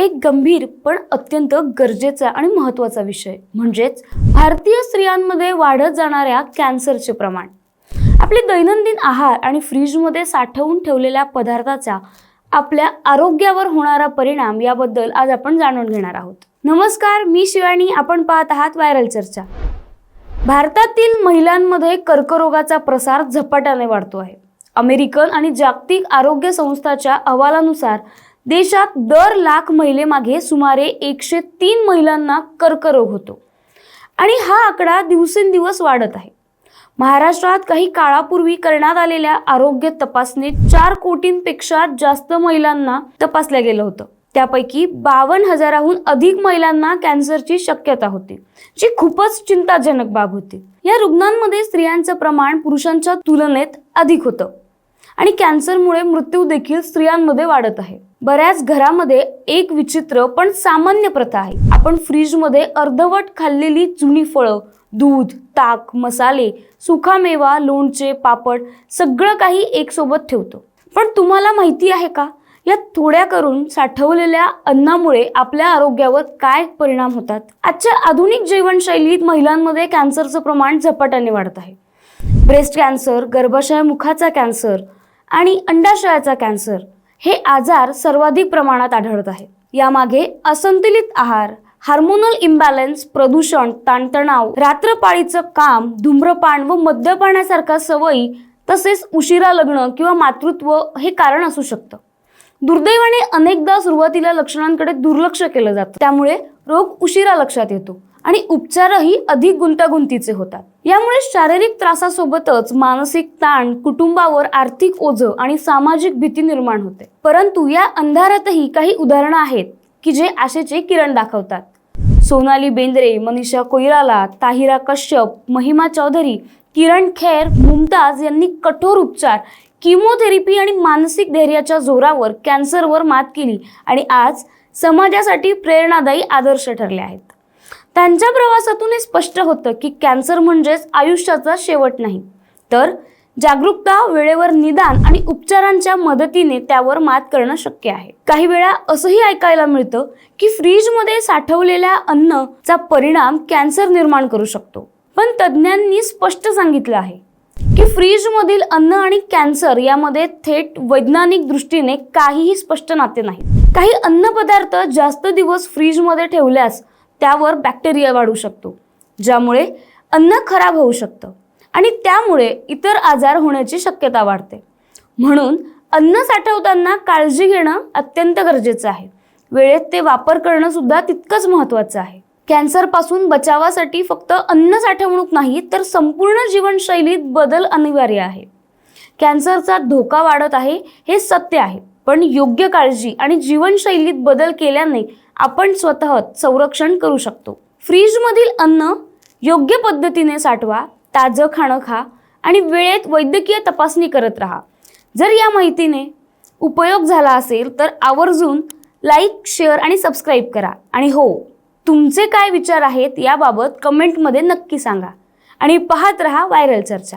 एक गंभीर पण अत्यंत गरजेचा आणि महत्त्वाचा विषय. म्हणजेच भारतीय स्त्रियांमध्ये वाढत जाणाऱ्या कॅन्सरचे प्रमाण. आपले दैनंदिन आहार आणि फ्रीजमध्ये साठवून ठेवलेल्या पदार्थाचा आपल्या आरोग्यावर होणारा परिणाम याबद्दल आज आपण जाणून घेणार आहोत. नमस्कार मी शिवानी. आपण पाहत आहात व्हायरल चर्चा. भारतातील महिलांमध्ये कर्करोगाचा प्रसार झपाट्याने वाढतो आहे. अमेरिकन आणि जागतिक आरोग्य संस्थाच्या अहवालानुसार देशात दर लाख महिलेमागे सुमारे एकशे तीन महिलांना कर्करोग होतो. आणि हा आकडा दिवसेंदिवस वाढत आहे. महाराष्ट्रात काही काळापूर्वी करण्यात आलेल्या आरोग्य तपासणीत चार कोटींपेक्षा जास्त महिलांना तपासलं गेलं होतं. त्यापैकी बावन्न हजाराहून अधिक महिलांना कॅन्सरची शक्यता होती जी खूपच चिंताजनक बाब होती. या रुग्णांमध्ये स्त्रियांचं प्रमाण पुरुषांच्या तुलनेत अधिक होतं. आणि कॅन्सरमुळे मृत्यू देखील स्त्रियांमध्ये वाढत आहे. बऱ्याच घरामध्ये एक विचित्र पण सामान्य प्रथा आहे. आपण फ्रीजमध्ये अर्धवट खाल्लेली जुनी फळं दूध ताक मसाले सुखामेवा लोणचे पापड सगळं काही एकसोबत ठेवतो. पण तुम्हाला माहिती आहे का? या थोड्या करून साठवलेल्या अन्नामुळे आपल्या आरोग्यावर काय परिणाम होतात? आजच्या आधुनिक जीवनशैलीत महिलांमध्ये कॅन्सरचं प्रमाण झपाट्याने वाढत आहे. ब्रेस्ट कॅन्सर गर्भाशय मुखाचा कॅन्सर आणि अंडाशयाचा कॅन्सर हे आजार सर्वाधिक प्रमाणात आढळत आहे. यामागे असंतुलित आहार हार्मोनल इम्बॅलन्स प्रदूषण ताणतणाव रात्रपाळीचं काम धूम्रपान व मद्यपानासारख्या सवयी तसेच उशिरा लग्न किंवा मातृत्व हे कारण असू शकतं. दुर्दैवाने अनेकदा सुरुवातीला लक्षणांकडे दुर्लक्ष केलं जातं. त्यामुळे रोग उशिरा लक्षात येतो. आणि उपचारही अधिक गुंतागुंतीचे होतात. यामुळे शारीरिक त्रासासोबतच मानसिक ताण कुटुंबावर आर्थिक ओझं आणि सामाजिक भीती निर्माण होते. परंतु या अंधारातही काही उदाहरणं आहेत की जे आशेचे किरण दाखवतात. सोनाली बेंद्रे मनीषा कोईराला ताहिरा कश्यप महिमा चौधरी किरण खेर मुमताज यांनी कठोर उपचार किमोथेरपी आणि मानसिक धैर्याच्या जोरावर कॅन्सरवर मात केली आणि आज समाजासाठी प्रेरणादायी आदर्श ठरले आहेत. त्यांच्या प्रवासातून हे स्पष्ट होतं की कॅन्सर म्हणजेच आयुष्याचा शेवट नाही. तर जागरूकता वेळेवर निदान आणि उपचारांच्या मदतीने त्यावर मात करणं शक्य आहे. काही वेळा असंही ऐकायला मिळतं की फ्रीजमध्ये साठवलेल्या अन्नचा परिणाम कॅन्सर निर्माण करू शकतो. पण तज्ज्ञांनी स्पष्ट सांगितलं आहे की फ्रीजमधील अन्न आणि कॅन्सर यामध्ये थेट वैज्ञानिक दृष्टीने काहीही स्पष्ट नाते नाही. काही अन्नपदार्थ जास्त दिवस फ्रीजमध्ये ठेवल्यास त्यावर बॅक्टेरिया वाढू शकतो ज्यामुळे अन्न खराब होऊ शकतं आणि त्यामुळे इतर आजार होण्याची शक्यता वाढते. म्हणून अन्न साठवताना काळजी घेणं अत्यंत गरजेचं आहे. वेळेत ते वापर करणं सुद्धा तितकंच महत्त्वाचं आहे. कॅन्सरपासून बचावासाठी फक्त अन्न साठवणूक नाही तर संपूर्ण जीवनशैलीत बदल अनिवार्य आहे. कॅन्सरचा धोका वाढत आहे हे सत्य आहे. पण योग्य काळजी आणि जीवनशैलीत बदल केल्याने आपण स्वतः संरक्षण करू शकतो. फ्रीजमधील अन्न योग्य पद्धतीने साठवा ताजं खाणं खा आणि वेळेत वैद्यकीय तपासणी करत राहा. जर या माहितीने उपयोग झाला असेल तर आवर्जून लाईक शेअर आणि सबस्क्राईब करा. आणि हो तुमचे काय विचार आहेत याबाबत कमेंटमध्ये नक्की सांगा. आणि पाहत रहा व्हायरल चर्चा.